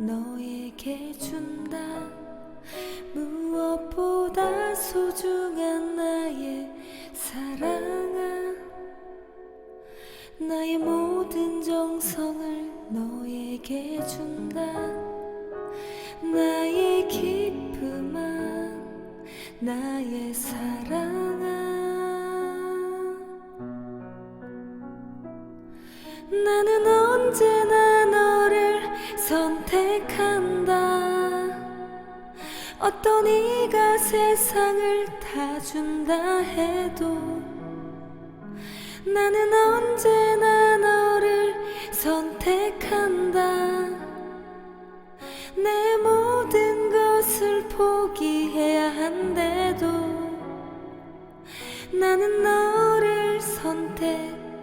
너에게 준다. 무엇보다 소중한 나의 사랑아. 나의 모든 정성을 너에게 준다. 나의 기쁨아 나의 사랑아. 나는 언제나 선택한다. 어떤 이가 세상을 다 준다 해도 나는 언제나 너를 선택한다. 내 모든 것을 포기해야 한데도 나는 너를 선택한다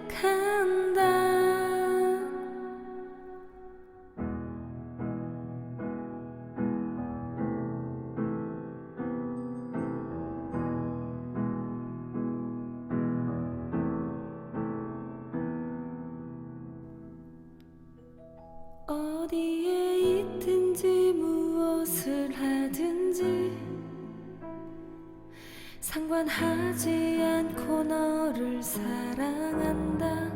어디에 있든지 무엇을 하든지 상관하지 않고 너를 사랑한다.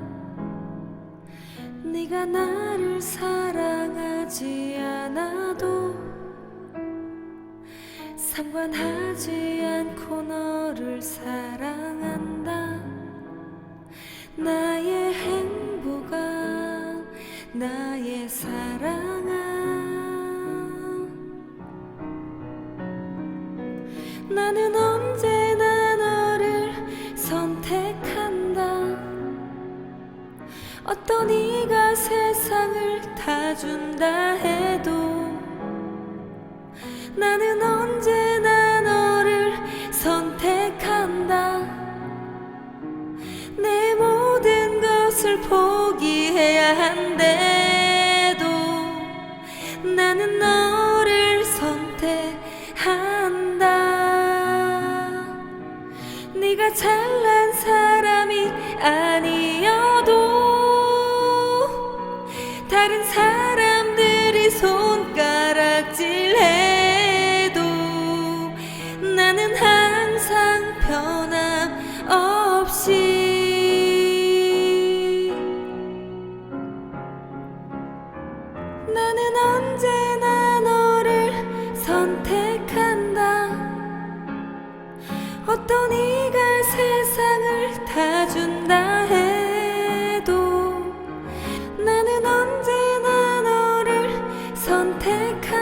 네가 나를 사랑하지 않아도 상관하지 않고 너를 사랑한다. 나의 나의 사랑아. 나는 언제나 너를 선택한다. 어떤 이가 세상을 다 준다 해도 나는 언제 것을 포기해야 한데도 나는 너를 선택한다. 네가 잘난 사람이 아니어도 다른 사람들이 손가락질해도 나는 항상 변함없이 또 네가 세상을 다 준다 해도 나는 언제나 너를 선택한